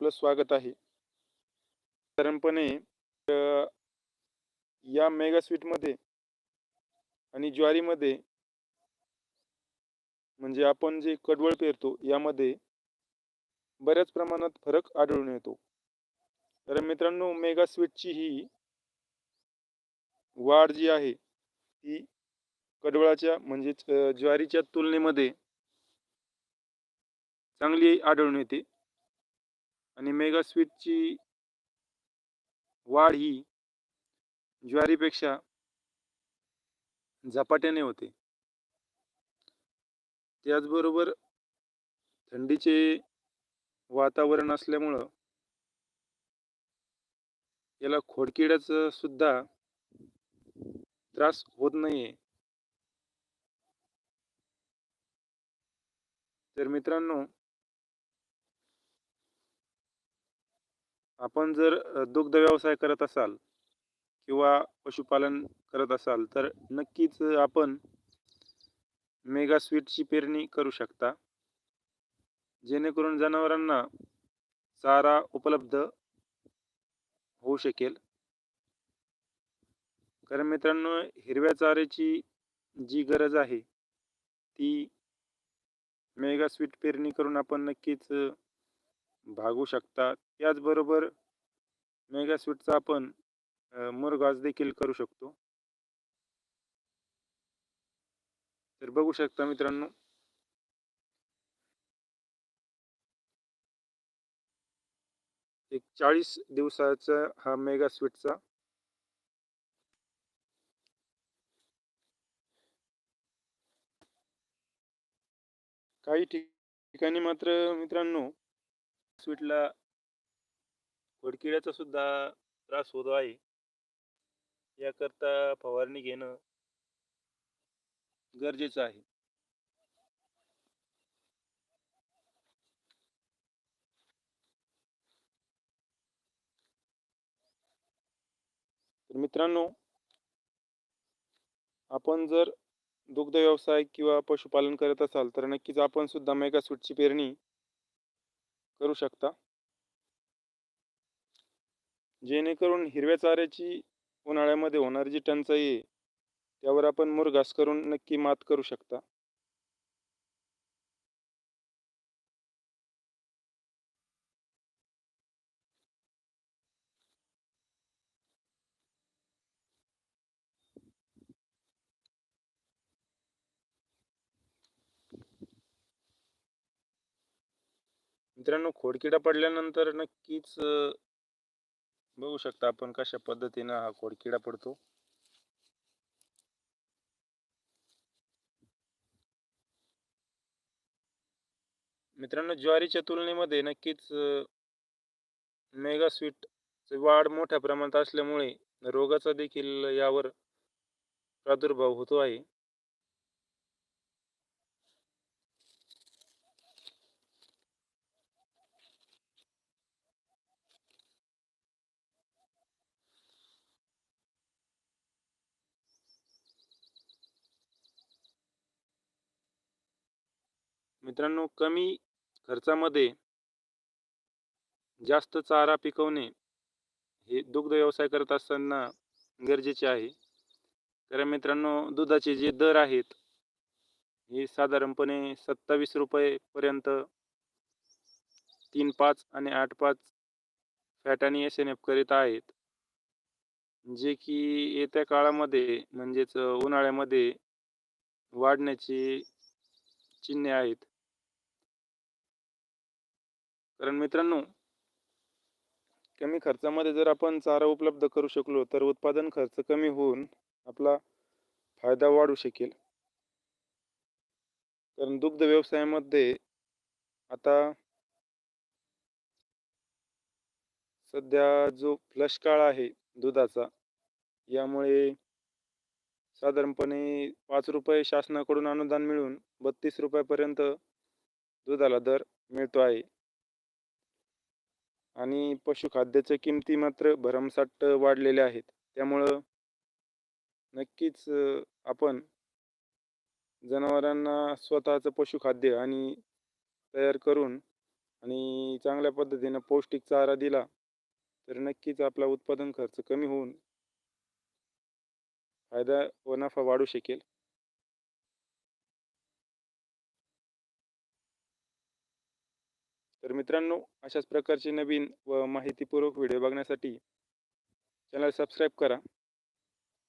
आपलं स्वागत आहे. साधारणपणे या मेगा स्वीटमध्ये आणि ज्वारीमध्ये म्हणजे आपण जे कडवळ पेरतो यामध्ये बऱ्याच प्रमाणात फरक आढळून येतो. तर मित्रांनो मेगा स्वीटची ही वाढ जी आहे ती कडवळाच्या म्हणजेच ज्वारीच्या तुलनेमध्ये चांगली आढळून येते. आणि मेगा स्वीटची वाढ ही ज्वारीपेक्षा झपाट्याने होते. त्याचबरोबर थंडीचे वातावरण असल्यामुळं याला खोडकिड्याचा सुद्धा त्रास होत नाहीये. तर मित्रांनो आपण जर दुग्ध व्यवसाय करत असाल किंवा पशुपालन करत असाल तर नक्कीच आपण मेगा स्वीटची पेरणी करू शकता. जेणेकरून जनावरांना चारा उपलब्ध होऊ शकेल. कारण मित्रांनो हिरव्या चाऱ्याची जी गरज आहे ती मेगा स्वीट पेरणी करून आपण नक्कीच भागू शकता त्याचबरोबर मेगा स्वीटचा आपण मुरगाज देखील करू शकतो. तर बघू शकता मित्रांनो. एक चाळीस दिवसाचा हा मेगा स्वीटचा काही ठिकाणी मात्र मित्रांनो स्वीटला खोडकिड्याचा सुद्धा त्रास होतो आहे. याकरता फवारणी घेणं गरजेचं आहे. तर मित्रांनो आपण जर दुग्ध व्यवसाय किंवा पशुपालन करत असाल तर नक्कीच आपण सुद्धा मेगा स्वीटची पेरणी करू शकता. जेणेकरून हिरव्या चाऱ्याची उन्हाळ्यामध्ये होणारी जी टंचाई आहे त्यावर आपण मुरघास करून नक्की मात करू शकता. मित्रांनो खोडकिडा पडल्यानंतर नक्कीच बघू शकता आपण कशा पद्धतीनं हा खोडकिडा पडतो. मित्रांनो ज्वारीच्या तुलनेमध्ये नक्कीच मेगा स्वीट वाढ मोठ्या प्रमाणात असल्यामुळे रोगाचा देखील यावर प्रादुर्भाव होतो आहे. मित्रांनो कमी खर्चामध्ये जास्त चारा पिकवणे हे दुग्ध व्यवसाय करत असताना गरजेचे आहे. तर मित्रांनो दुधाचे जे दर आहेत हे साधारणपणे सत्तावीस रुपयेपर्यंत तीन पाच आणि आठ पाच फॅट आणि एस एन एफ करीत आहेत. जे की येत्या काळामध्ये म्हणजेच उन्हाळ्यामध्ये वाढण्याची चिन्हे आहेत. कारण मित्रांनो कमी खर्चामध्ये जर आपण चारा उपलब्ध करू शकलो तर उत्पादन खर्च कमी होऊन आपला फायदा वाढू शकेल. कारण दुग्ध व्यवसायामध्ये आता सध्या जो फ्लश काळ आहे दुधाचा यामुळे साधारणपणे पाच रुपये शासनाकडून अनुदान मिळून बत्तीस रुपयापर्यंत दुधाला दर मिळतो आहे. आणि पशुखाद्याच्या किमती मात्र भरमसाठ वाढलेल्या आहेत. त्यामुळं नक्कीच आपण जनावरांना स्वतःचं पशुखाद्य आणि तयार करून आणि चांगल्या पद्धतीनं पौष्टिक चारा दिला तर नक्कीच आपला उत्पादन खर्च कमी होऊन फायदा व नफा वाढू शकेल. तर मित्रांनो अशाच प्रकारचे नवीन व माहितीपूर्वक व्हिडिओ बघण्यासाठी चॅनल सबस्क्राईब करा.